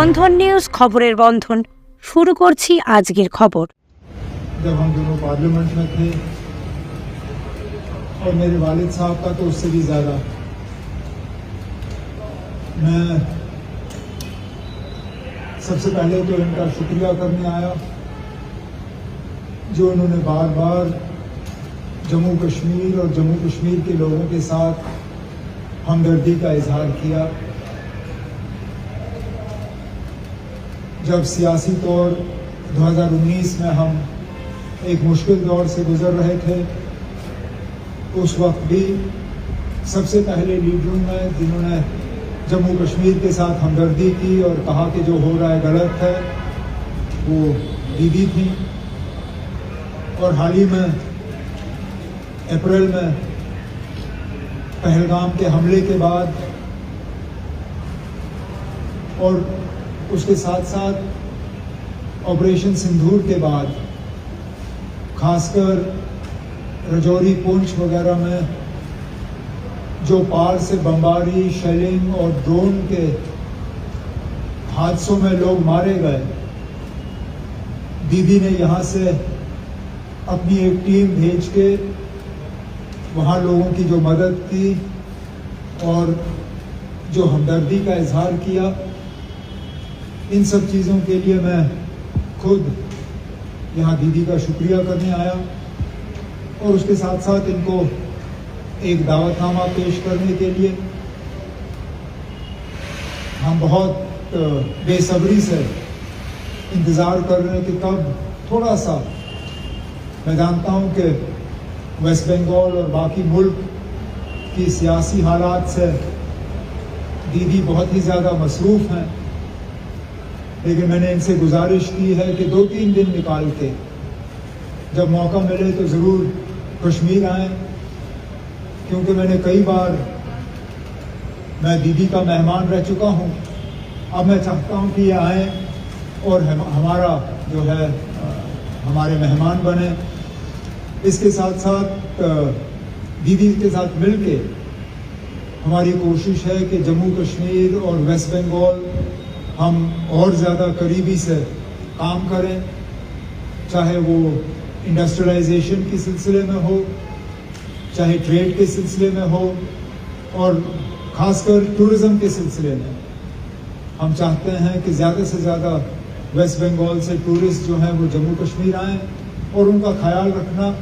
বন্ধন news খবরের বন্ধন শুরু করছি আজকের খবর जब हम दोनों पार्लियामेंट में थे और मेरे वालिद साहब का तो उससे भी ज़्यादा मैं सबसे पहले तो इनका शुक्रिया करने आया जो उन्होंने बार बार जम्मू कश्मीर और जम्मू कश्मीर के लोगों के साथ हमदर्दी का इजहार किया जब सियासी तौर 2019 में हम एक मुश्किल दौर से गुज़र रहे थे उस वक्त भी सबसे पहले लीडरों में जिन्होंने जम्मू कश्मीर के साथ हमदर्दी की और कहा कि जो हो रहा है गलत है वो दीदी थी और हाल ही में अप्रैल में पहलगाम के हमले के बाद और उसके साथ साथ ऑपरेशन सिंधूर के बाद खासकर रजौरी पुंछ वगैरह में जो पार से बमबारी शेलिंग और ड्रोन के हादसों में लोग मारे गए दीदी ने यहाँ से अपनी एक टीम भेज के वहाँ लोगों की जो मदद की और जो हमदर्दी का इजहार किया इन सब चीज़ों के लिए मैं खुद यहाँ दीदी का शुक्रिया करने आया और उसके साथ साथ इनको एक दावतनामा पेश करने के लिए हम बहुत बेसब्री से इंतज़ार कर रहे हैं कि कब थोड़ा सा मैं जानता हूँ कि वेस्ट बंगाल और बाकी मुल्क की सियासी हालात से दीदी बहुत ही ज़्यादा मसरूफ़ हैं लेकिन मैंने इनसे गुजारिश की है कि दो तीन दिन निकाल के जब मौका मिले तो ज़रूर कश्मीर आए क्योंकि मैंने कई बार मैं दीदी का मेहमान रह चुका हूँ अब मैं चाहता हूँ कि ये आए और हम, हमारा जो है हमारे मेहमान बने इसके साथ साथ दीदी के साथ मिलके हमारी कोशिश है कि जम्मू कश्मीर और वेस्ट बंगाल हम और ज़्यादा करीबी से काम करें चाहे वो इंडस्ट्रियलाइजेशन के सिलसिले में हो चाहे ट्रेड के सिलसिले में हो और खासकर टूरिज़्म के सिलसिले में हम चाहते हैं कि ज़्यादा से ज़्यादा वेस्ट बंगाल से टूरिस्ट जो हैं वो जम्मू कश्मीर आएँ और उनका ख्याल रखना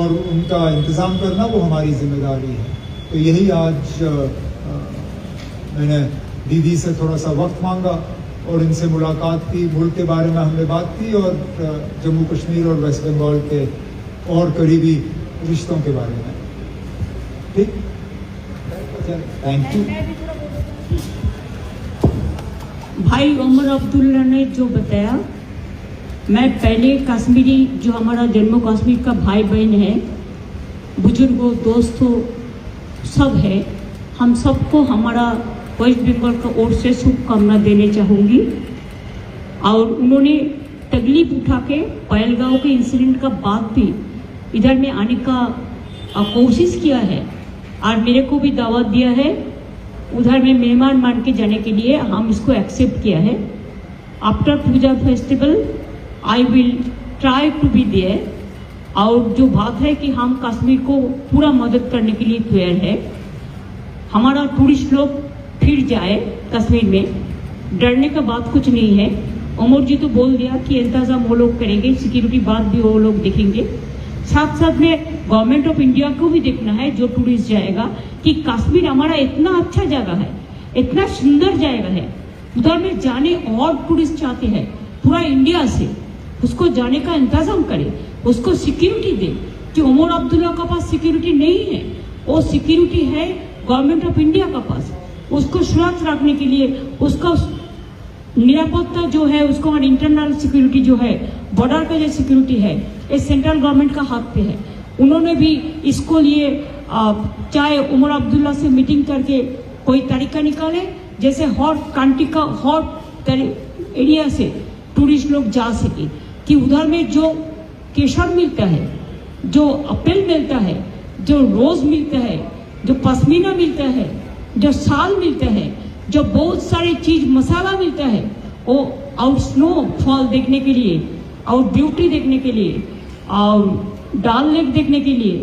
और उनका इंतज़ाम करना वो हमारी जिम्मेदारी है तो यही आज आ, आ, मैंने दीदी से थोड़ा सा वक्त मांगा और इनसे मुलाकात की मुल्क के बारे में हमने बात की और जम्मू कश्मीर और वेस्ट बंगाल के और करीबी रिश्तों के बारे में ठीक थैंक यू भाई उमर अब्दुल्ला ने जो बताया मैं पहले कश्मीरी जो हमारा जम्मू कश्मीर का भाई बहन है बुजुर्गों दोस्तों सब है हम सबको हमारा वेस्ट बंगाल का ओर से शुभकामना देने चाहूँगी और उन्होंने तकलीफ उठा के पहलगांव के इंसिडेंट का बात भी इधर में आने का कोशिश किया है और मेरे को भी दावा दिया है उधर में मेहमान मान के जाने के लिए हम इसको एक्सेप्ट किया है after puja festival I will try to be there और जो बात है कि हम कश्मीर को पूरा मदद करने के लिए तैयार है हमारा टूरिस्ट लोग फिर जाए कश्मीर में डरने का बात कुछ नहीं है उमर जी तो बोल दिया कि इंतजाम वो लोग करेंगे सिक्योरिटी बात भी वो लोग देखेंगे साथ साथ में गवर्नमेंट ऑफ इंडिया को भी देखना है जो टूरिस्ट जाएगा कि कश्मीर हमारा इतना अच्छा जगह है इतना सुंदर जगह है उधर में जाने और टूरिस्ट चाहते हैं पूरा इंडिया से उसको जाने का इंतजाम करे उसको सिक्योरिटी दे कि उमर अब्दुल्ला के पास सिक्योरिटी नहीं है वो सिक्योरिटी है गवर्नमेंट ऑफ इंडिया के पास उसको सुरक्षित रखने के लिए उसका निरापत्ता जो है उसको और इंटरनल सिक्योरिटी जो है बॉर्डर का जो सिक्योरिटी है ये सेंट्रल गवर्नमेंट का हाथ पे है उन्होंने भी इसको लिए चाहे उमर अब्दुल्ला से मीटिंग करके कोई तरीका निकाले जैसे हर कंट्री का हर एरिया से टूरिस्ट लोग जा सके कि उधर में जो केसर मिलता है जो अपेल मिलता है जो रोज मिलता है जो पश्मीना मिलता है जो साल मिलता है जो बहुत सारे चीज मसाला मिलता है वो और स्नो फॉल देखने के लिए और ब्यूटी देखने के लिए और डाल लेक देखने के लिए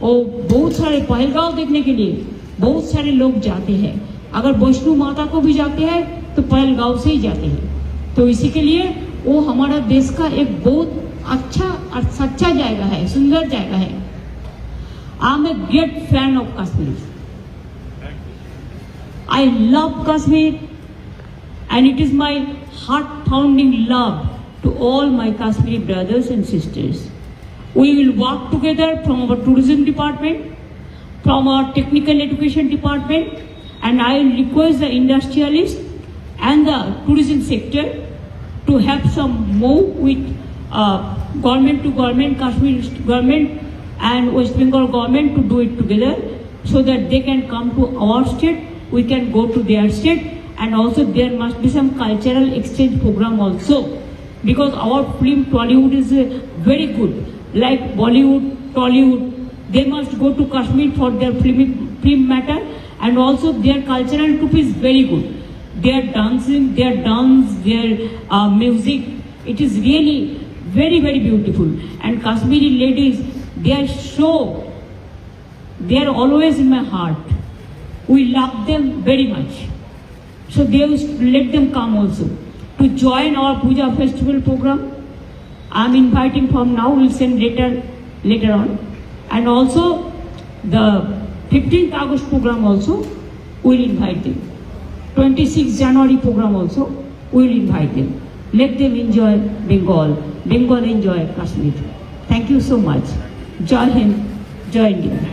वो बहुत सारे पहलगांव देखने के लिए बहुत सारे लोग जाते हैं अगर वैष्णो माता को भी जाते हैं तो पहलगांव से ही जाते हैं तो इसी के लिए वो हमारा देश का एक बहुत अच्छा और सच्चा जायगा है सुंदर जाएगा है I am a great fan of Kashmir I love Kashmir and it is my heart-pounding love to all my Kashmiri brothers and sisters. We will work together from our tourism department, from our technical education department, and I will request the industrialists and the tourism sector to have some move with uh, government to government, Kashmir government and West Bengal government to do it together so that they can come to our state we can go to their state and also there must be some cultural exchange program also because our film Tollywood is uh, very good like Bollywood, Tollywood they must go to Kashmir for their film, film matter and also their cultural group is very good their dancing, their dance, their uh, music it is really very very beautiful and Kashmiri ladies they are so they are always in my heart We love them very much. So they let them come also to join our Puja festival program. I'm inviting from now, we'll send later, later on. And also the 15th August program also, we'll invite them. 26th January program also, we'll invite them. Let them enjoy Bengal. Bengal enjoy Kashmir. Thank you so much. Jai Hind, Jai India.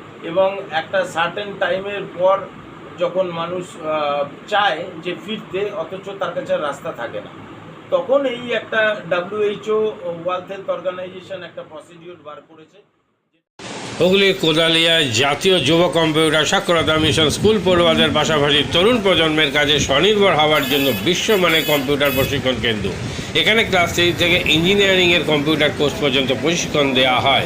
এবং একটা certain টাইমের পর যখন মানুষ চায় যে ফিরতে অথচ তার কাছে রাস্তা থাকে না তখন এই একটা ডাব্লিউএইচও ওয়ার্ল্ড হেলথ অর্গানাইজেশন একটা প্রসিডিউর বার করেছে হুগলি কোদালিয়ায় জাতীয় যুব কম্পিউটার সাক্ষরতা মিশন স্কুল পড়ুয়াদের পাশাপাশি তরুণ প্রজন্মের কাজে স্বনির্ভর হওয়ার জন্য বিশ্বমানের কম্পিউটার প্রশিক্ষণ কেন্দ্র এখানে ক্লাস থ্রি থেকে ইঞ্জিনিয়ারিংয়ের কম্পিউটার কোর্স পর্যন্ত প্রশিক্ষণ দেওয়া হয়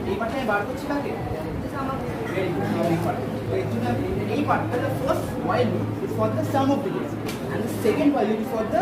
এই পার্টটাই বার করছি কাকে এই পার্টটা the first while is for the sum of degrees and the second while for the